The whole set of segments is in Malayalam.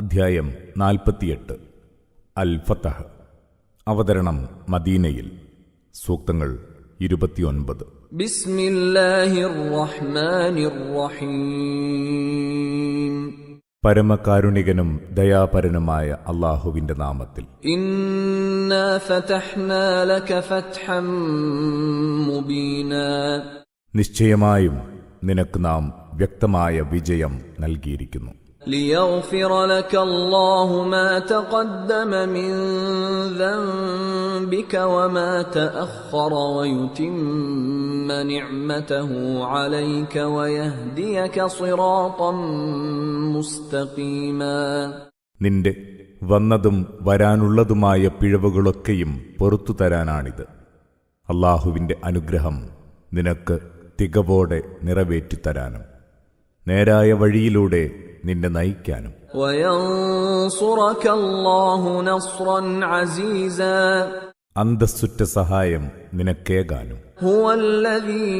അധ്യായം നാൽപ്പത്തിയെട്ട്. അൽ ഫത്തഹ് അവതരണം മദീനയിൽ. സൂക്തങ്ങൾ ഇരുപത്തിയൊൻപത്. പരമകാരുണികനും ദയാപരനുമായ അള്ളാഹുവിന്റെ നാമത്തിൽ. നിശ്ചയമായും നിനക്ക് നാം വ്യക്തമായ വിജയം നൽകിയിരിക്കുന്നു. ليغفر لك الله ما تقدم من ذنبك وما تأخر ويتم نعمته عليك ويهديك صراطا مستقيما നിന്റെ വന്നതും വരാനുള്ളതുമായ പിഴവുകളൊക്കെയും പൊറത്തു തരാനാണിത് അള്ളാഹുവിന്റെ അനുഗ്രഹം നിനക്ക് തികവോടെ നിറവേറ്റിത്തരാനും നേരായ വഴിയിലൂടെ നിന്നെ നയിക്കാനും وينصرك الله نصرا عزيزا അന്തസ്സുറ്റ സഹായം നിനക്കേകാനും هو الذي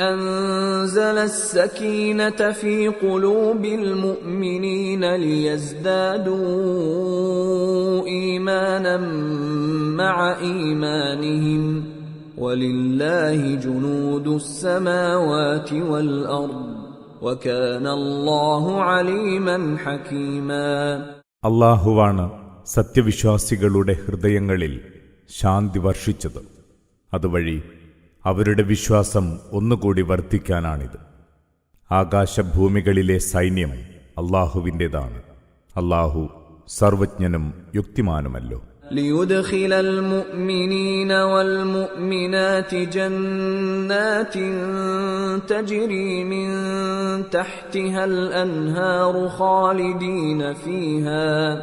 انزل السكينه في قلوب المؤمنين ليزدادوا ايمانا مع ايمانهم ولله جنود السماوات والارض അള്ളാഹുവാണ് സത്യവിശ്വാസികളുടെ ഹൃദയങ്ങളിൽ ശാന്തി വർഷിച്ചത്. അതുവഴി അവരുടെ വിശ്വാസം ഒന്നുകൂടി വർദ്ധിക്കാനാണിത്. ആകാശഭൂമികളിലെ സൈന്യം അള്ളാഹുവിന്റെതാണ്. അള്ളാഹു സർവജ്ഞനും യുക്തിമാനുമല്ലോ. ليدخل المؤمنين والمؤمنات جنات تجري من تحتها الانهار خالدين فيها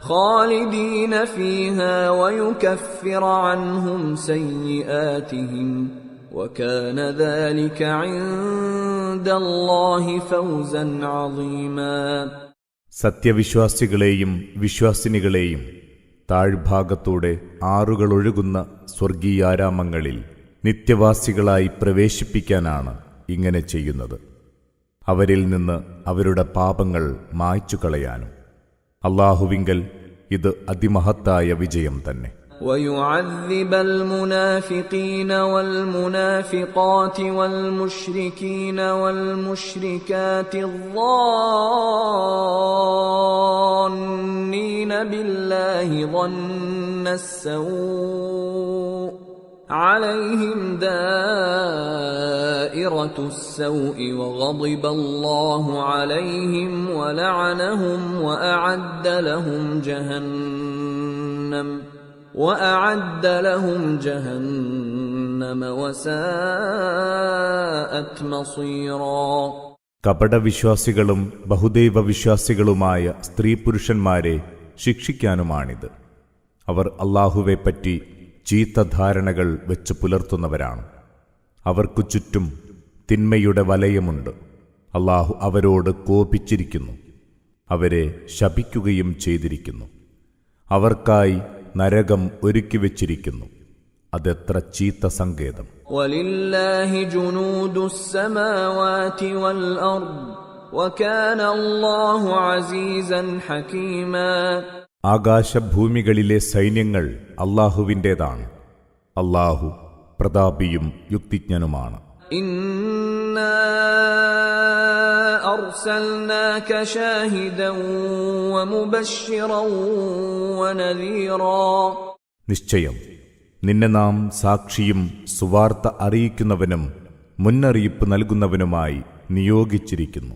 خالدين فيها ويكفر عنهم سيئاتهم وكان ذلك عند الله فوزا عظيما സത്യവിശ്വാസികളെയും വിശ്വാസിനികളെയും താഴ്ഭാഗത്തൂടെ ആറുകളൊഴുകുന്ന സ്വർഗീയാരാമങ്ങളിൽ നിത്യവാസികളായി പ്രവേശിപ്പിക്കാനാണ് ഇങ്ങനെ ചെയ്യുന്നത് അവരിൽ നിന്ന് അവരുടെ പാപങ്ങൾ മായ്ച്ചു കളയാനും അള്ളാഹുവിങ്കൽ ഇത് അതിമഹത്തായ വിജയം തന്നെ ويعذب المنافقين والمنافقات والمشركين والمشركات الظانين ظن السوء عليهم دائرة السوء وغضب الله عليهم ولعنهم وأعد لهم جهنم وأعد لهم جهنم وساءت مصيرا കപടവിശ്വാസികളും ബഹുദൈവ വിശ്വാസികളുമായ സ്ത്രീ പുരുഷന്മാരെ ശിക്ഷിക്കാനുമാണിത് അവർ അള്ളാഹുവെപ്പറ്റി ചീത്ത ധാരണകൾ വെച്ച് പുലർത്തുന്നവരാണ് അവർക്കു ചുറ്റും തിന്മയുടെ വലയമുണ്ട് അള്ളാഹു അവരോട് കോപിച്ചിരിക്കുന്നു അവരെ ശപിക്കുകയും ചെയ്തിരിക്കുന്നു അവർക്കായി നരകം ഒരുക്കിവെച്ചിരിക്കുന്നു അതെത്ര ചീത്ത സങ്കേതം ولله جنود السماوات والأرض وكان الله عزيزا حكيما ആകാശഭൂമികളിലെ സൈന്യങ്ങൾ അള്ളാഹുവിന്റെതാണ്. അള്ളാഹു പ്രതാപിയും യുക്തിജ്ഞനുമാണ്. നിശ്ചയം നിന്നെ നാം സാക്ഷിയും സുവാർത്ത അറിയിക്കുന്നവനും മുന്നറിയിപ്പ് നൽകുന്നവനുമായി നിയോഗിച്ചിരിക്കുന്നു.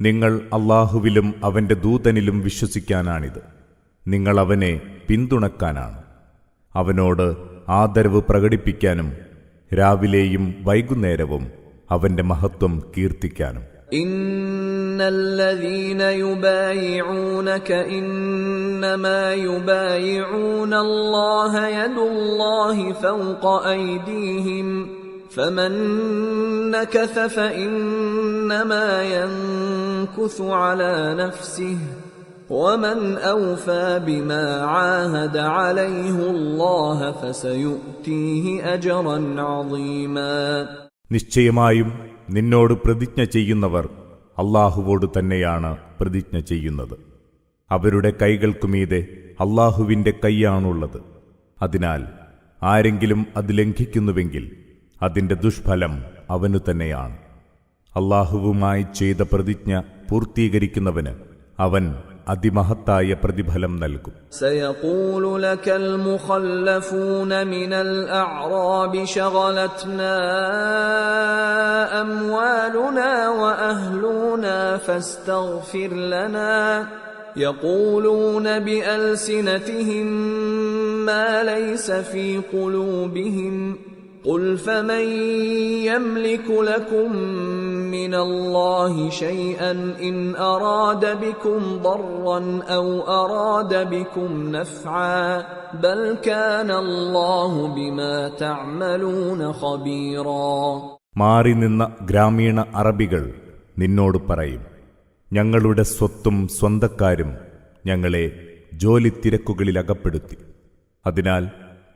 നിങ്ങൾ അള്ളാഹുവിലും അവന്റെ ദൂതനിലും വിശ്വസിക്കാനാണിത്. നിങ്ങൾ അവനെ പിന്തുണക്കാനാണ്. അവനോട് ആദരവ് പ്രകടിപ്പിക്കാനും രാവിലെയും വൈകുന്നേരവും അവന്റെ മഹത്വം കീർത്തിക്കാനും. إن الذين يبايعونك إنما يبايعون الله يد الله فوق أيديهم فمن نكث فإنما ينكث على نفسه ومن اوفى بما عاهد عليه الله فسيؤتيه اجرا عظيما നിശ്ചയമായും നിന്നോട് പ്രതിജ്ഞ ചെയ്യുന്നവർ അള്ളാഹുവോട് തന്നെയാണ് പ്രതിജ്ഞ ചെയ്യുന്നത്. അവരുടെ കൈകൾക്കുമീതെ അള്ളാഹുവിന്റെ കൈയാണുള്ളത്. അതിനാൽ ആരെങ്കിലും അത് ലംഘിക്കുന്നുവെങ്കിൽ അതിന്റെ ദുഷ്ഫലം അവനു തന്നെയാണ്. അള്ളാഹുവുമായി ചെയ്ത പ്രതിജ്ഞ പൂർത്തീകരിക്കുന്നവന് അവൻ അതിമഹത്തായ പ്രതിഫലം നൽകും سيقول لك المخلفون من الاعراب شغلتنا اموالنا واهلنا فاستغفر لنا يقولون بالسنتهم ما ليس في قلوبهم قل فمن يملك لكم من الله شيئا ان اراد بكم ضرا او اراد بكم نفعا بل كان الله بما تعملون خبيرا മാറി നിന്ന ഗ്രാമീണ അറബികൾ നിന്നോട് പറയും ഞങ്ങളുടെ സ്വത്തും സ്വന്തക്കാരും ഞങ്ങളെ ജോലി തിരക്കുകളിൽ അകപ്പെടുത്തി അതിനാൽ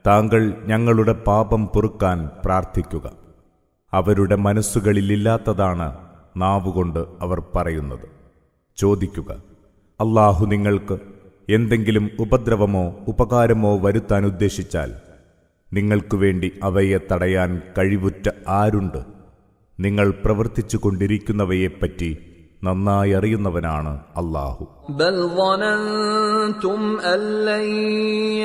താങ്കൾ ഞങ്ങളുടെ പാപം പൊറുക്കാൻ പ്രാർത്ഥിക്കുക അവരുടെ മനസ്സുകളിലില്ലാത്തതാണ് നാവുകൊണ്ട് അവർ പറയുന്നത്. ചോദിക്കുക അള്ളാഹു നിങ്ങൾക്ക് എന്തെങ്കിലും ഉപദ്രവമോ ഉപകാരമോ വരുത്താൻ ഉദ്ദേശിച്ചാൽ നിങ്ങൾക്കു വേണ്ടി അവയെ തടയാൻ കഴിവുറ്റ ആരുണ്ട്? നിങ്ങൾ പ്രവർത്തിച്ചു കൊണ്ടിരിക്കുന്നവയെപ്പറ്റി നന്നായി അറിയുന്നവനാണ് അള്ളാഹു بل ظننتم ان لن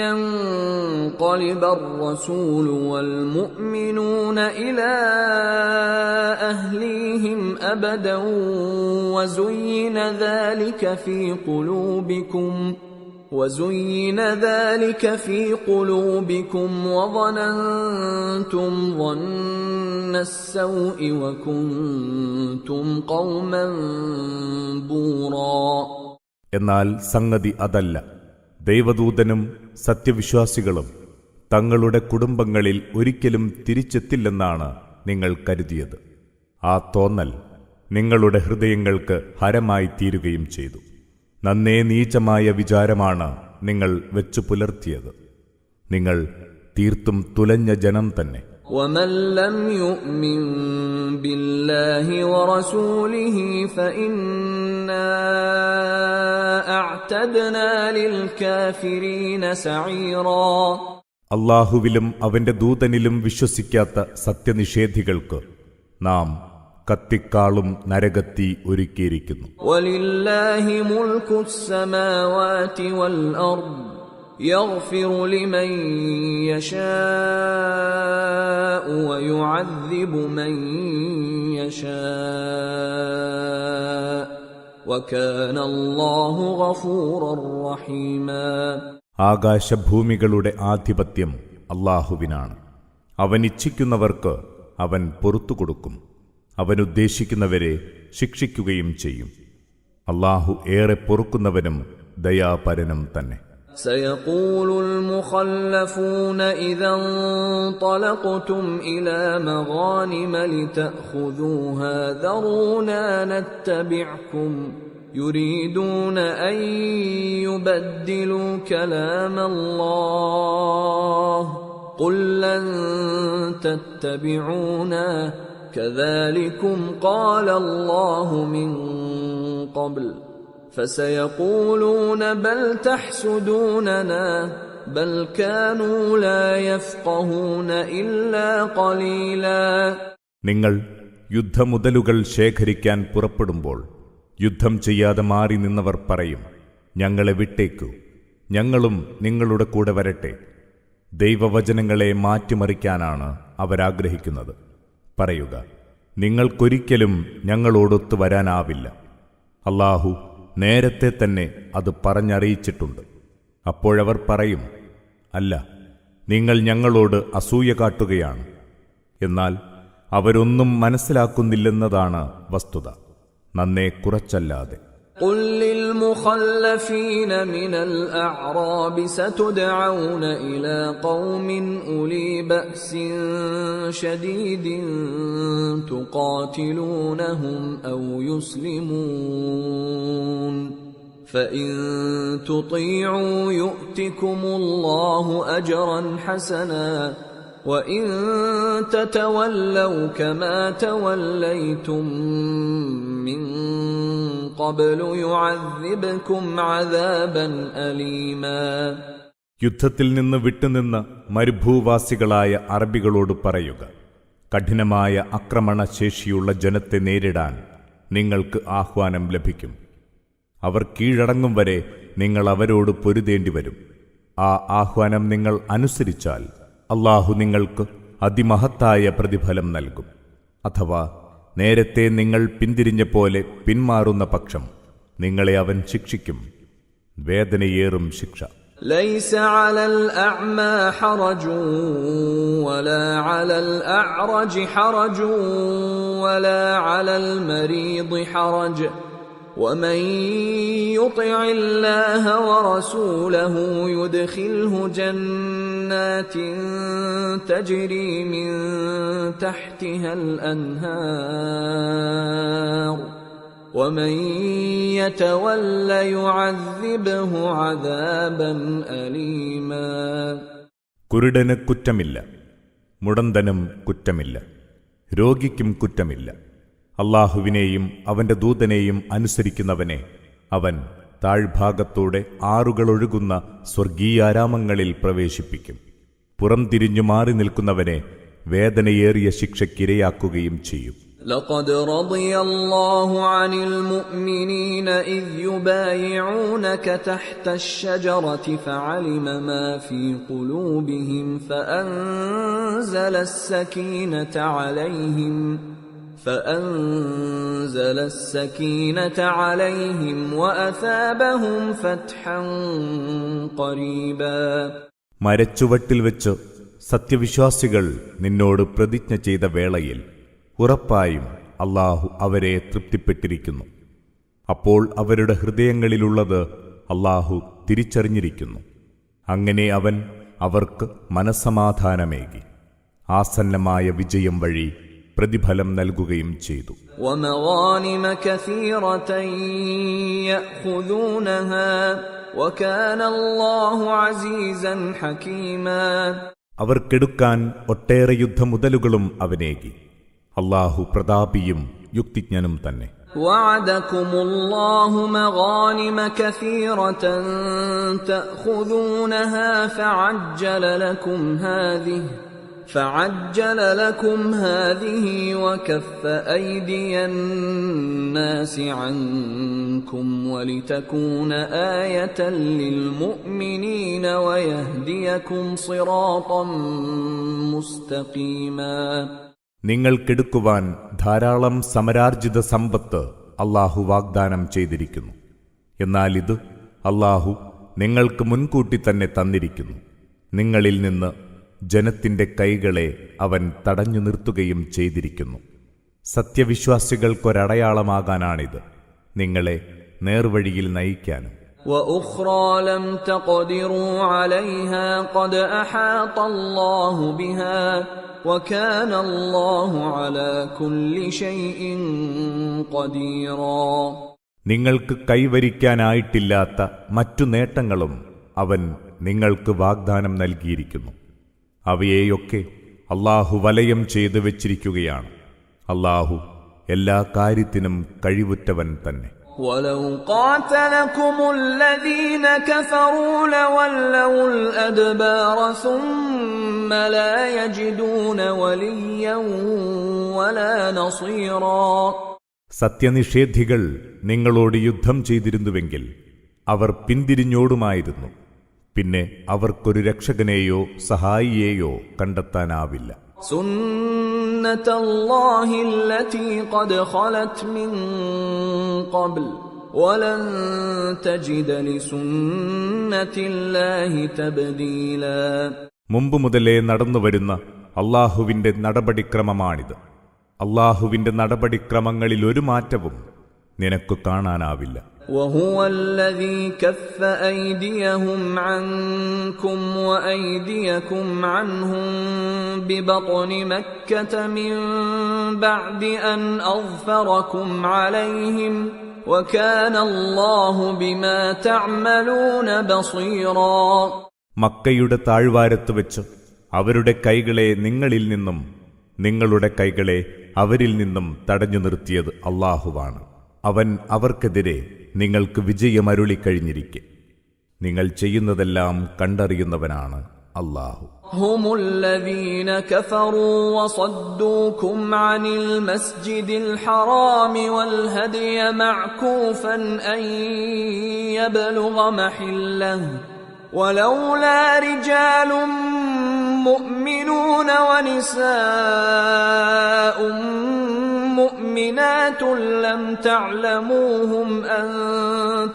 ينقلب الرسول والمؤمنون الى اهليهم ابدا وزين ذلك في قلوبكم وزين ذلك في قلوبكم وظننتم ظن السوء وكنتم قوما بورا എന്നാൽ സംഗതി അതല്ല ദൈവദൂതനും സത്യവിശ്വാസികളും തങ്ങളുടെ കുടുംബങ്ങളിൽ ഒരിക്കലും തിരിച്ചെത്തില്ലെന്നാണ് നിങ്ങൾ കരുതിയത് ആ തോന്നൽ നിങ്ങളുടെ ഹൃദയങ്ങൾക്ക് ഹരമായി തീരുകയും ചെയ്തു നന്നേ നീചമായ വിചാരമാണ് നിങ്ങൾ വെച്ചു പുലർത്തിയത് നിങ്ങൾ തീർത്തും തുലഞ്ഞ ജനം തന്നെ ومن لم يؤمن بالله ورسوله فإنا أعتدنا للكافرين سعيرا അള്ളാഹുവിലും അവന്റെ ദൂതനിലും വിശ്വസിക്കാത്ത സത്യനിഷേധികൾക്ക് നാം കത്തിക്കാളും നരകത്തി ഒരുക്കിയിരിക്കുന്നു ولله ملك السماوات والأرض يغفر لمن يشاء ويعذب من يشاء وكان الله غفورا رحيما ആകാശഭൂമികളുടെ ആധിപത്യം അള്ളാഹുവിനാണ് അവൻ ഇച്ഛിക്കുന്നവർക്ക് അവൻ പൊറത്തു കൊടുക്കും അവനുദ്ദേശിക്കുന്നവരെ ശിക്ഷിക്കുകയും ചെയ്യും അള്ളാഹു ഏറെ പൊറുക്കുന്നവനും ദയാപരനും തന്നെ سيقول المخلفون إذا انطلقتم إلى مغانم لتأخذوها ذرونا نتبعكم يريدون أن يبدلوا كلام الله قل لن تتبعونا كذلكم قال الله من قبل فسيقولون بل تحسدوننا بل كانوا لا يفقهون إلا قليلا നിങ്ങൾ യുദ്ധമുതലുകൾ ശേഖരിക്കാൻ പുറപ്പെടുമ്പോൾ യുദ്ധം ചെയ്യാതെ മാറി നിന്നവർ പറയും ഞങ്ങളെ വിട്ടേക്കൂ ഞങ്ങളും നിങ്ങളുടെ കൂടെ വരട്ടെ ദൈവവചനങ്ങളെ മാറ്റിമറിക്കാനാണ് അവരാഗ്രഹിക്കുന്നത് പറയുക നിങ്ങൾക്കൊരിക്കലും ഞങ്ങളോടൊത്തു വരാനാവില്ല. അള്ളാഹു നേരത്തെ തന്നെ അത് പറഞ്ഞറിയിച്ചിട്ടുണ്ട്. അപ്പോഴവർ പറയും അല്ല നിങ്ങൾ ഞങ്ങളോട് അസൂയ കാട്ടുകയാണ്. എന്നാൽ അവരൊന്നും മനസ്സിലാക്കുന്നില്ലെന്നതാണ് വസ്തുത. നന്നേ കുറച്ചല്ലാതെ. قل للمخلفين من الأعراب ستدعون إلى قوم أولي بأس شديد تقاتلونهم أو يسلمون فان تطيعوا يؤتكم الله اجرا حسنا وان تتولوا كما توليتم من قبل يعذبكم عذابا اليما യുദ്ധത്തിൽ നിന്ന് വിട്ടുനിന്ന മരുഭൂവാസികളായ അറബികളോട് പറയുക കഠിനമായ ആക്രമണശേഷിയുള്ള ജനത്തെ നേരിടാൻ നിങ്ങൾക്ക് ആഹ്വാനം ലഭിക്കും അവർ കീഴടങ്ങും വരെ നിങ്ങൾ അവരോട് പൊരുതേണ്ടി വരും ആ ആഹ്വാനം നിങ്ങൾ അനുസരിച്ചാൽ അള്ളാഹു നിങ്ങൾക്ക് അതിമഹത്തായ പ്രതിഫലം നൽകും അഥവാ നേരത്തെ നിങ്ങൾ പിന്തിരിഞ്ഞ പോലെ പിന്മാറുന്ന പക്ഷം നിങ്ങളെ അവൻ ശിക്ഷിക്കും വേദനയേറും ശിക്ഷ ليس على الأعمى حرج ولا على الأعرج حرج ولا على المريض حرج ومن يطع الله ورسوله يدخله جنات تجري من تحتها الأنهار ومن يتول يعذبه عذابا أليما കുരുടന് കുറ്റമില്ല മുടന്തനും കുറ്റമില്ല രോഗിക്കും കുറ്റമില്ല അള്ളാഹുവിനെയും അവന്റെ ദൂതനെയും അനുസരിക്കുന്നവനെ അവൻ താഴ്ഭാഗത്തൂടെ ആറുകളൊഴുകുന്ന സ്വർഗീയാരാമങ്ങളിൽ പ്രവേശിപ്പിക്കും പുറംതിരിഞ്ഞു മാറി നിൽക്കുന്നവനെ വേദനയേറിയ ശിക്ഷയ്ക്കിരയാക്കുകയും ചെയ്യും لقد رضي الله عن المؤمنين إذ يبايعونك تحت الشجرة فعلم ما في قلوبهم فأنزل السكينة عليهم فأنزل السكينة عليهم وأثابهم فتحا قريبا മരച്ചുവട്ടിൽ വെച്ച് സത്യവിശ്വാസികൾ നിന്നോട് പ്രതിജ്ഞ ചെയ്ത വേളയിൽ ഉറപ്പായും അള്ളാഹു അവരെ തൃപ്തിപ്പെട്ടിരിക്കുന്നു അപ്പോൾ അവരുടെ ഹൃദയങ്ങളിലുള്ളത് അള്ളാഹു തിരിച്ചറിഞ്ഞിരിക്കുന്നു അങ്ങനെ അവൻ അവർക്ക് മനസമാധാനമേകി ആസന്നമായ വിജയം വഴി പ്രതിഫലം നൽകുകയും ചെയ്തു ومغانم كثيرة يأخذونها وكان الله عزيزا حكيما അവർക്കെടുക്കാൻ ഒട്ടേറെ യുദ്ധമുതലുകളും അവനേകി അള്ളാഹു പ്രതാപിയും യുക്തിജ്ഞനും തന്നെ وعدكم الله مغانم كثيرة تأخذونها فعجل لكم هذه فعجل لكم هذه وكف أيدي الناس عنكم ولتكون آية للمؤمنين ويهديكم صراطا مستقيما നിങ്ങൾക്കെടുക്കുവാൻ ധാരാളം സമരാർജിത സമ്പത്ത് അള്ളാഹു വാഗ്ദാനം ചെയ്തിരിക്കുന്നു എന്നാൽ ഇത് അള്ളാഹു നിങ്ങൾക്ക് മുൻകൂട്ടി തന്നെ തന്നിരിക്കുന്നു നിങ്ങളിൽ നിന്ന് ജനത്തിന്റെ കൈകളെ അവൻ തടഞ്ഞു നിർത്തുകയും ചെയ്തിരിക്കുന്നു സത്യവിശ്വാസികൾക്കൊരടയാളമാകാനാണിത് നിങ്ങളെ നേർവഴിയിൽ നയിക്കാനും واخرى لم تقدروا عليها قد احاط الله بها وكان الله على كل شيء قديرا നിങ്ങൾക്ക് കൈവരിക്കാനായിട്ടില്ലാത്ത മറ്റു നേട്ടങ്ങളും അവൻ നിങ്ങൾക്ക് വാഗ്ദാനം നൽകിയിരിക്കുന്നു അവയെയൊക്കെ അള്ളാഹു വലയം ചെയ്തു വച്ചിരിക്കുകയാണ് അള്ളാഹു എല്ലാ കാര്യത്തിനും കഴിവുറ്റവൻ തന്നെ ولو قاتلكم الذين كفروا لولوا الادبار ثم لا يجدون وليا ولا نصيرا സത്യനിഷേധികൾ നിങ്ങളോട് യുദ്ധം ചെയ്തിരുന്നുവെങ്കിൽ അവർ പിന്തിരിഞ്ഞോടുമായിരുന്നു പിന്നെ അവർക്കൊരു രക്ഷകനെയോ സഹായിയെയോ കണ്ടെത്താനാവില്ല. മുമ്പ് മുതലേ നടന്നുവരുന്ന അള്ളാഹുവിന്റെ നടപടിക്രമമാണിത്. അള്ളാഹുവിന്റെ നടപടിക്രമങ്ങളിൽ ഒരു മാറ്റവും നിനക്ക് കാണാനാവില്ല. وهو الذي كف أيديهم عنكم وأيديكم عنهم ببطن مكة من بعد أن أظفركم عليهم وكان الله بما تعملون بصيرا മക്കയുടെ താഴ്വാരത്ത് വെച്ച് അവരുടെ കൈകളെ നിങ്ങളിൽ നിന്നും നിങ്ങളുടെ കൈകളെ അവരിൽ നിന്നും തടഞ്ഞു നിർത്തിയത് അള്ളാഹുവാണ് അവൻ അവർക്കെതിരെ നിങ്ങൾക്ക് വിജയമരുളിക്കഴിഞ്ഞിരിക്കെ നിങ്ങൾ ചെയ്യുന്നതെല്ലാം കണ്ടറിയുന്നവനാണ് അള്ളാഹു هم الذين كفروا وصدوكم عن المسجد الحرام والهدي معكوفا ان يبلغ محله ولولا رجال مؤمنون ونساء مؤمنات لم تعلموهم أن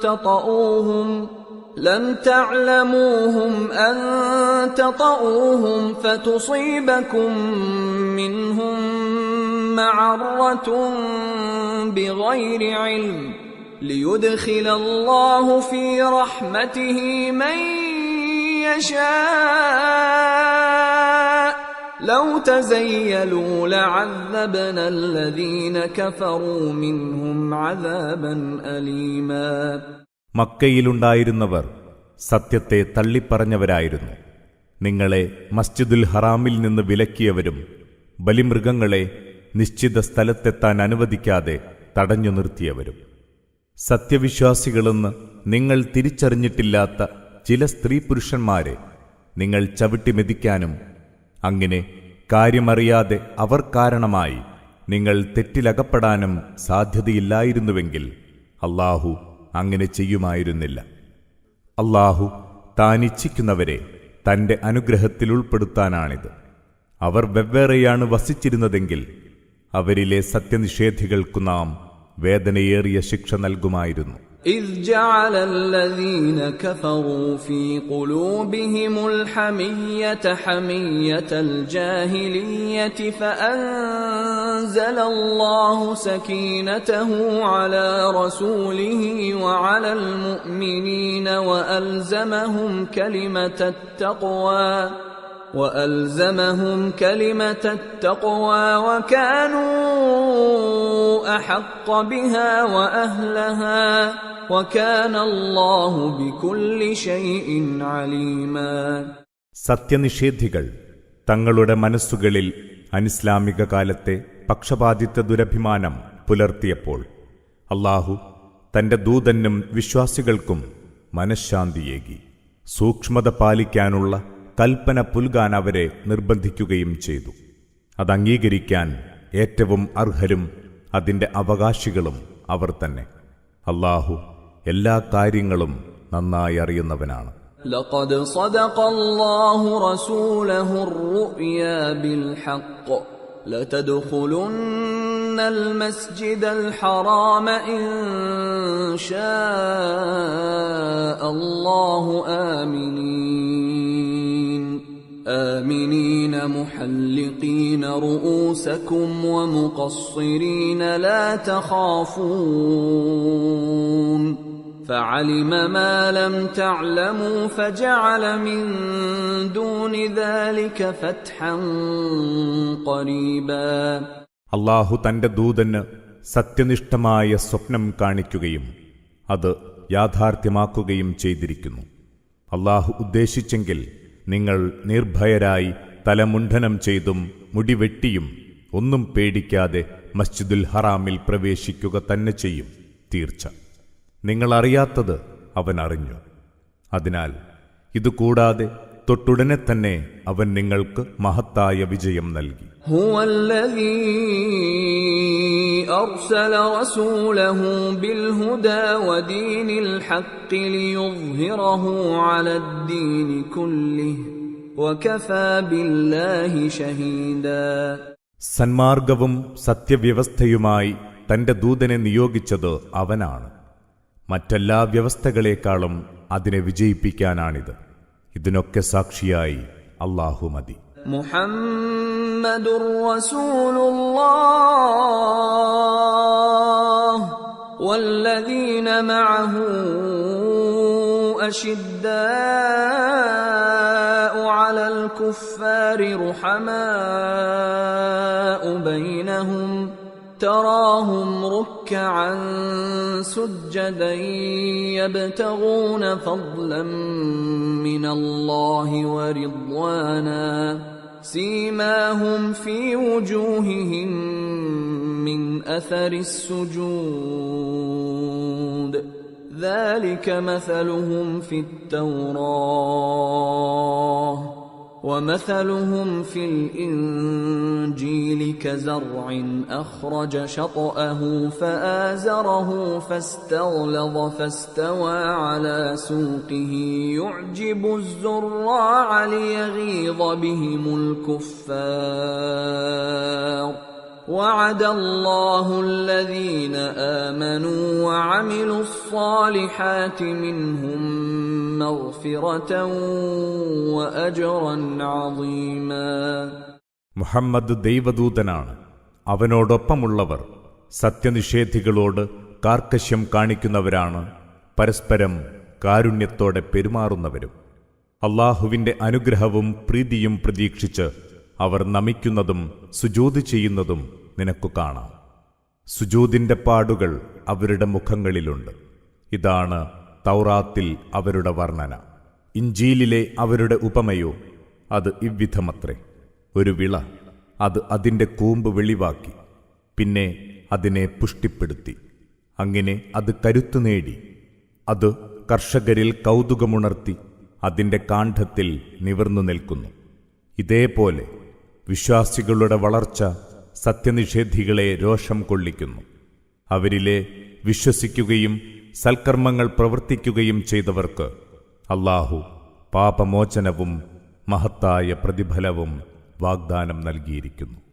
تطئوهم لم تعلموهم أن تطؤوهم فتصيبكم منهم معرة بغير علم ليدخل الله في رحمته من يشاء لو تزيلوا لعذبنا الذين كفروا منهم عذابا أليما മക്കയിലുണ്ടായിരുന്നവർ സത്യത്തെ തള്ളിപ്പറഞ്ഞവരായിരുന്നു നിങ്ങളെ മസ്ജിദുൽ ഹറാമിൽ നിന്ന് വിലക്കിയവരും ബലിമൃഗങ്ങളെ നിശ്ചിത സ്ഥലത്തെത്താൻ അനുവദിക്കാതെ തടഞ്ഞു നിർത്തിയവരും സത്യവിശ്വാസികളെന്ന് നിങ്ങൾ തിരിച്ചറിഞ്ഞിട്ടില്ലാത്ത ചില സ്ത്രീ പുരുഷന്മാരെ നിങ്ങൾ ചവിട്ടി മെതിക്കാനും അങ്ങനെ കാര്യമറിയാതെ അവർ കാരണമായി നിങ്ങൾ തെറ്റിലകപ്പെടാനും സാധ്യതയില്ലായിരുന്നുവെങ്കിൽ അള്ളാഹു അങ്ങനെ ചെയ്യുമായിരുന്നില്ല. അള്ളാഹു താനിച്ഛിക്കുന്നവരെ തന്റെ അനുഗ്രഹത്തിൽ ഉൾപ്പെടുത്താനാണിത്. അവർ വെവ്വേറെയാണ് വസിച്ചിരുന്നതെങ്കിൽ അവരിലെ സത്യനിഷേധികൾക്കു നാം വേദനയേറിയ ശിക്ഷ നൽകുമായിരുന്നു. إذ جعل الذين كفروا في قلوبهم الحمية حمية الجاهلية فأنزل الله سكينته على رسوله وعلى المؤمنين وألزمهم كلمة التقوى وألزمهم كلمة التقوى وكانوا أحق بها وأهلها സത്യനിഷേധികൾ തങ്ങളുടെ മനസ്സുകളിൽ അനിസ്ലാമിക കാലത്തെ പക്ഷപാതിത്വ ദുരഭിമാനം പുലർത്തിയപ്പോൾ അള്ളാഹു തന്റെ ദൂതനും വിശ്വാസികൾക്കും മനഃശാന്തിയേകി. സൂക്ഷ്മത പാലിക്കാനുള്ള കൽപ്പന പുൽകാൻ അവരെ നിർബന്ധിക്കുകയും ചെയ്തു. അതംഗീകരിക്കാൻ ഏറ്റവും അർഹരും അതിന്റെ അവകാശികളും അവർ തന്നെ. അള്ളാഹു എല്ലാ കാര്യങ്ങളും നന്നായി അറിയുന്നവനാണ് لقد صدق الله رسوله الرؤيا بالحق لتدخلن المسجد الحرام إن شاء الله آمنين آمنين محلقين رؤوسكم ومقصرين لا تخافون فعلم ما لم تعلموا فجعل من دون ذلك فتحا قريبا അള്ളാഹു തന്റെ ദൂതന് സത്യനിഷ്ഠമായ സ്വപ്നം കാണിക്കുകയും അത് യാഥാർത്ഥ്യമാക്കുകയും ചെയ്തിരിക്കുന്നു അള്ളാഹു ഉദ്ദേശിച്ചെങ്കിൽ നിങ്ങൾ നിർഭയരായി തലമുണ്ഡനം ചെയ്തും മുടിവെട്ടിയും ഒന്നും പേടിക്കാതെ മസ്ജിദുൽ ഹറാമിൽ പ്രവേശിക്കുക തന്നെ ചെയ്യും തീർച്ച നിങ്ങൾ അറിയാത്തത് അവൻ അറിഞ്ഞു അതിനാൽ ഇതുകൂടാതെ തൊട്ടുടനെ തന്നെ അവൻ നിങ്ങൾക്ക് മഹത്തായ വിജയം നൽകി هو الذي أرسل رسوله بالهدى ودين الحق ليظهره على الدين كله وكفى بالله شهيدا സന്മാർഗവും സത്യവ്യവസ്ഥയുമായി തന്റെ ദൂതനെ നിയോഗിച്ചത് അവനാണ് മറ്റെല്ലാ വ്യവസ്ഥകളെക്കാളും അതിനെ വിജയിപ്പിക്കാനാണിത് ഇതിനൊക്കെ സാക്ഷിയായി അള്ളാഹു മതി محمد رسول الله والذين معه أشداء على الكفار رحماء بينهم تراهم ركعا سجدا يبتغون فضلا من الله ورضوانا سيماهم في وجوههم من أثر السجود ذلك مثلهم في التوراه ومثلهم في الإنجيل كزرع أخرج شطأه فآزره فاستغلظ فاستوى على سوقه. يعجب الزراع ليغيظ بهم الكفار. وعد الله الذين امنوا وعملوا الصالحات منهم مغفره واجرا عظيما മുഹമ്മദ് ദൈവദൂതനാണ് അവനോടൊപ്പമുള്ളവർ സത്യനിഷേധികളോട് കാർക്കശ്യം കാണിക്കുന്നവരാണ് പരസ്പരം കാരുണ്യത്തോടെ പെരുമാറുന്നവരും അള്ളാഹുവിന്റെ അനുഗ്രഹവും പ്രീതിയും പ്രതീക്ഷിച്ച് അവർ നമിക്കുന്നതും സുജൂത് ചെയ്യുന്നതും നിനക്കു കാണാം. സുജോതിന്റെ പാടുകൾ അവരുടെ മുഖങ്ങളിലുണ്ട്. ഇതാണ് തൗറാത്തിൽ അവരുടെ വർണന. ഇഞ്ചീലിലെ അവരുടെ ഉപമയോ? അത് ഇவ்விധമത്രേ ഒരു വിള അത് അതിന്റെ കൂമ്പ് വെളിവാക്കി പിന്നെ അതിനെ പുഷ്ടിപ്പെടുത്തി. അങ്ങനെ അത് കരുത്തു നേടി. അത് കർഷകരിൽ കൗതുകമുണർത്തി അതിന്റെ കാണ്ഡത്തിൽ നിവർന്നു നിൽക്കുന്നു. ഇതേപോലെ വിശ്വാസികളുടെ വളർച്ച സത്യനിഷേധികളെ രോഷം കൊള്ളിക്കുന്നു. അവരിലെ വിശ്വസിക്കുകയും സൽക്കർമ്മങ്ങൾ പ്രവർത്തിക്കുകയും ചെയ്തവർക്ക് അള്ളാഹു പാപമോചനവും മഹത്തായ പ്രതിഫലവും വാഗ്ദാനം നൽകിയിരിക്കുന്നു.